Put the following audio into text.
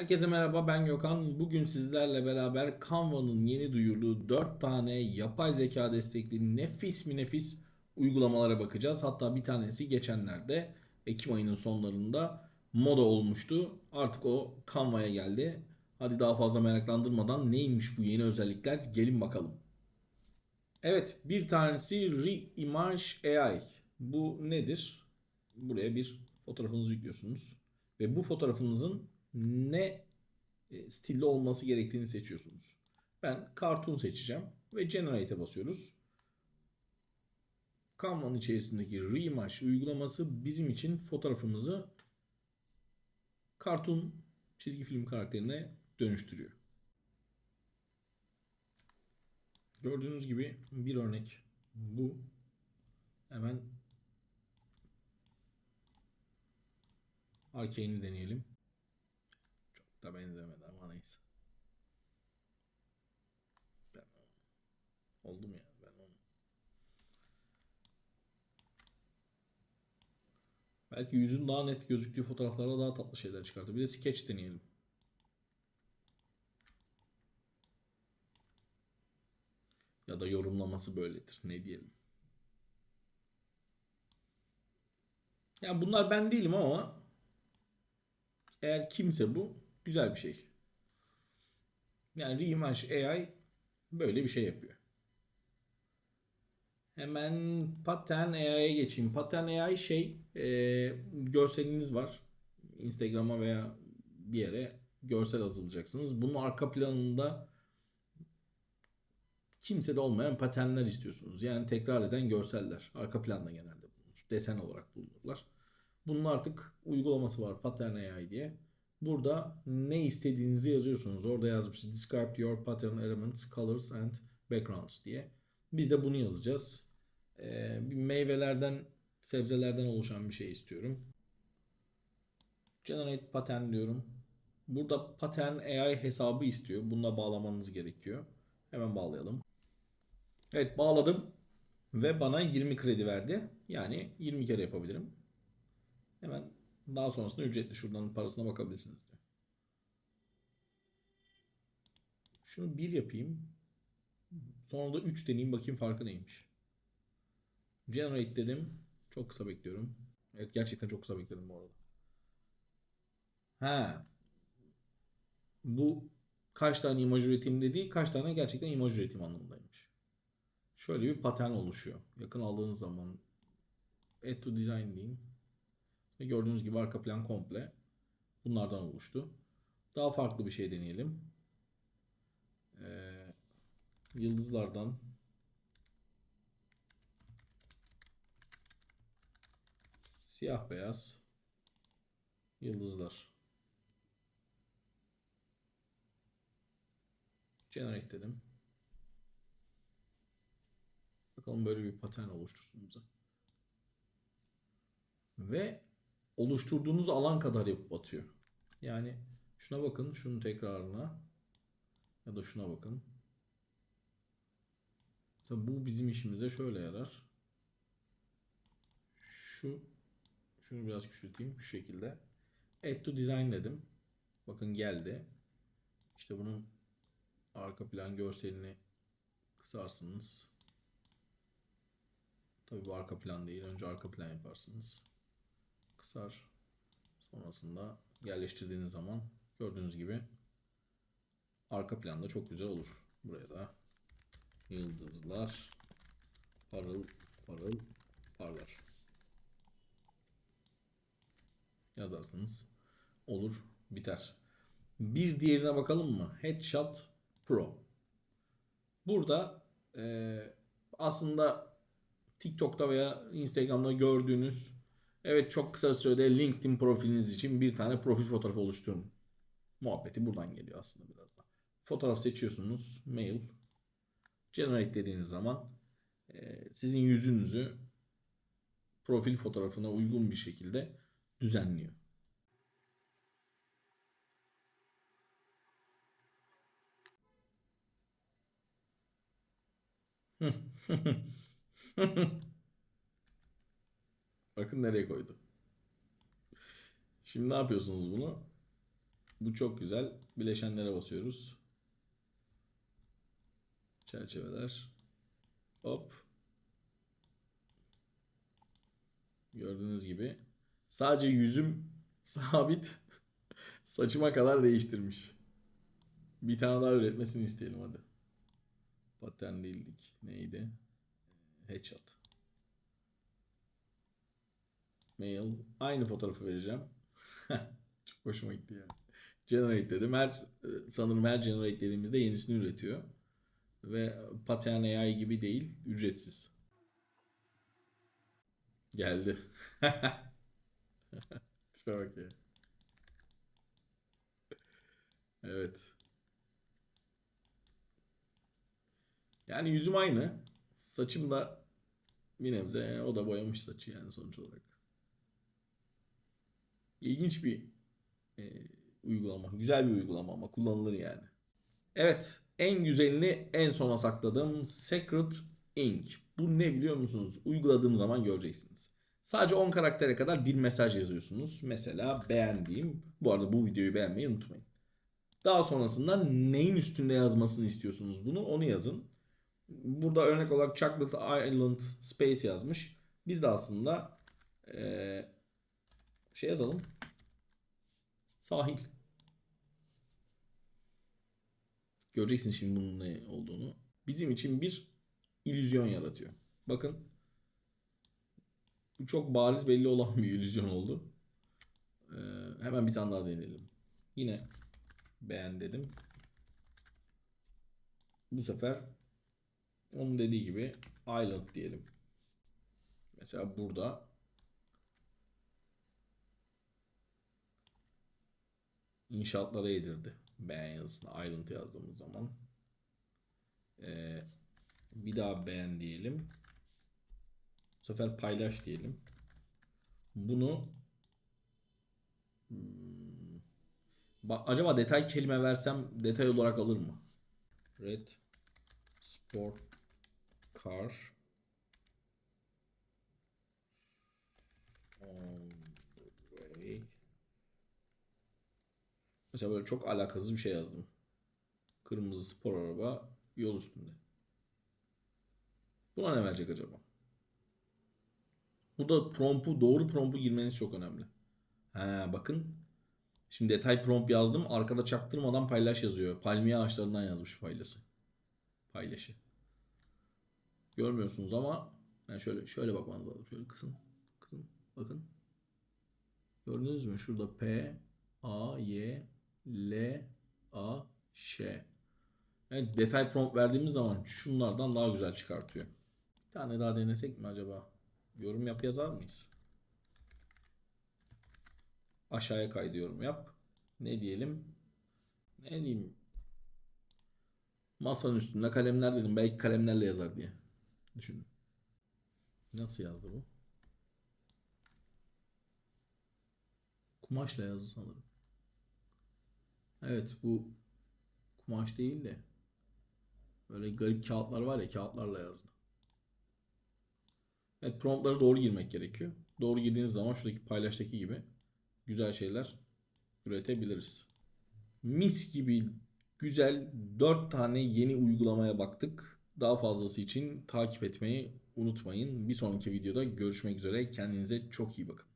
Herkese merhaba ben Gökhan. Bugün sizlerle beraber Canva'nın yeni duyurduğu 4 tane yapay zeka destekli nefis mi nefis uygulamalara bakacağız. Hatta bir tanesi geçenlerde Ekim ayının sonlarında moda olmuştu. Artık o Canva'ya geldi. Hadi daha fazla meraklandırmadan neymiş bu yeni özellikler gelin bakalım. Evet bir tanesi Reimage AI. Bu nedir? Buraya bir fotoğrafınızı yüklüyorsunuz. Ve bu fotoğrafınızın ne e, stilde olması gerektiğini seçiyorsunuz. Ben cartoon seçeceğim ve generate'e basıyoruz. Canva'nın içerisindeki Reimage uygulaması bizim için fotoğrafımızı cartoon çizgi film karakterine dönüştürüyor. Gördüğünüz gibi bir örnek bu. Hemen Arcane'i deneyelim. Çok da benzemedi ama neyse. Ben oldum ya ben onu. Belki yüzün daha net gözüktüğü fotoğraflarda daha tatlı şeyler çıkartır. Bir de sketch deneyelim. Ya da yorumlaması böyledir. Ne diyelim. Yani bunlar ben değilim ama eğer kimse bu güzel bir şey. Yani Reimage AI böyle bir şey yapıyor. Hemen Pattern AI'ye geçeyim. Pattern AI şey e, görseliniz var. Instagram'a veya bir yere görsel hazırlayacaksınız. Bunun arka planında kimsede olmayan paternler istiyorsunuz. Yani tekrar eden görseller. Arka planda genelde bulunur. Desen olarak bulunurlar. Bunun artık uygulaması var Pattern AI diye. Burada ne istediğinizi yazıyorsunuz. Orada yazmış Describe your pattern elements, colors and backgrounds diye. Biz de bunu yazacağız. Ee, meyvelerden, sebzelerden oluşan bir şey istiyorum. Generate pattern diyorum. Burada pattern AI hesabı istiyor. Bununla bağlamanız gerekiyor. Hemen bağlayalım. Evet bağladım. Ve bana 20 kredi verdi. Yani 20 kere yapabilirim. Hemen daha sonrasında ücretli şuradan parasına bakabilirsiniz diyor. Şunu 1 yapayım. Sonra da 3 deneyeyim bakayım farkı neymiş. Generate dedim. Çok kısa bekliyorum. Evet gerçekten çok kısa bekledim bu arada. Ha. Bu kaç tane imaj üreteyim dediği kaç tane gerçekten imaj üreteyim anlamındaymış. Şöyle bir patern oluşuyor. Yakın aldığınız zaman add to design diyeyim. Ve gördüğünüz gibi arka plan komple bunlardan oluştu. Daha farklı bir şey deneyelim. Ee, yıldızlardan siyah beyaz yıldızlar. Generate dedim. Bakalım böyle bir patern oluştursun bize. Ve oluşturduğunuz alan kadar yapıp atıyor. Yani şuna bakın, şunun tekrarına ya da şuna bakın. Tabi bu bizim işimize şöyle yarar. Şu şunu biraz küçülteyim şu şekilde. Add to design dedim. Bakın geldi. İşte bunun arka plan görselini kısarsınız. Tabii bu arka plan değil. Önce arka plan yaparsınız kısar. Sonrasında yerleştirdiğiniz zaman gördüğünüz gibi arka planda çok güzel olur. Buraya da yıldızlar parıl parıl parlar. Yazarsınız. Olur. Biter. Bir diğerine bakalım mı? Headshot Pro. Burada e, aslında TikTok'ta veya Instagram'da gördüğünüz Evet çok kısa sürede LinkedIn profiliniz için bir tane profil fotoğrafı oluşturun. Muhabbeti buradan geliyor aslında biraz da. Fotoğraf seçiyorsunuz. Mail. Generate dediğiniz zaman e, sizin yüzünüzü profil fotoğrafına uygun bir şekilde düzenliyor. Bakın nereye koydu. Şimdi ne yapıyorsunuz bunu? Bu çok güzel. Bileşenlere basıyoruz. Çerçeveler. Hop. Gördüğünüz gibi. Sadece yüzüm sabit. Saçıma kadar değiştirmiş. Bir tane daha üretmesini isteyelim hadi. Pattern değildik. Neydi? Headshot. Mail. Aynı fotoğrafı vereceğim. Çok hoşuma gitti ya. Generate dedim. Her, sanırım her generate dediğimizde yenisini üretiyor. Ve Pattern AI gibi değil. Ücretsiz. Geldi. Tipe bak. Evet. Yani yüzüm aynı. Saçım da bir nebze o da boyamış saçı yani sonuç olarak. İlginç bir e, uygulama. Güzel bir uygulama ama kullanılır yani. Evet. En güzelini en sona sakladım. Secret Ink. Bu ne biliyor musunuz? Uyguladığım zaman göreceksiniz. Sadece 10 karaktere kadar bir mesaj yazıyorsunuz. Mesela beğendiğim. Bu arada bu videoyu beğenmeyi unutmayın. Daha sonrasında neyin üstünde yazmasını istiyorsunuz bunu onu yazın. Burada örnek olarak Chocolate Island Space yazmış. Biz de aslında eee, şey yazalım. Sahil. Göreceksin şimdi bunun ne olduğunu. Bizim için bir illüzyon yaratıyor. Bakın. Bu çok bariz belli olan bir illüzyon oldu. Ee, hemen bir tane daha deneyelim. Yine beğen dedim. Bu sefer onun dediği gibi island diyelim. Mesela burada inşaatlara yedirdi. Beğen yazısına island yazdığımız zaman. Ee, bir daha beğen diyelim. Bu sefer paylaş diyelim. Bunu hmm, ba- acaba detay kelime versem detay olarak alır mı? Red Sport Car on Mesela böyle çok alakasız bir şey yazdım. Kırmızı spor araba yol üstünde. Buna ne verecek acaba? Bu da promptu, doğru promptu girmeniz çok önemli. He, bakın. Şimdi detay prompt yazdım. Arkada çaktırmadan paylaş yazıyor. Palmiye ağaçlarından yazmış paylaşı. Paylaşı. Görmüyorsunuz ama yani şöyle şöyle bakmanız lazım. Şöyle kısın. Kısın. Bakın. Gördünüz mü? Şurada P A Y L A Ş. Evet, detay prompt verdiğimiz zaman şunlardan daha güzel çıkartıyor. Bir tane daha denesek mi acaba? Yorum yap yazar mıyız? Aşağıya kaydı yorum yap. Ne diyelim? Ne diyeyim? Masanın üstünde kalemler dedim. Belki kalemlerle yazar diye. Düşünün. Nasıl yazdı bu? Kumaşla yazdı sanırım. Evet bu kumaş değil de böyle garip kağıtlar var ya kağıtlarla yazdı. Evet promptlara doğru girmek gerekiyor. Doğru girdiğiniz zaman şuradaki paylaştaki gibi güzel şeyler üretebiliriz. Mis gibi güzel 4 tane yeni uygulamaya baktık. Daha fazlası için takip etmeyi unutmayın. Bir sonraki videoda görüşmek üzere. Kendinize çok iyi bakın.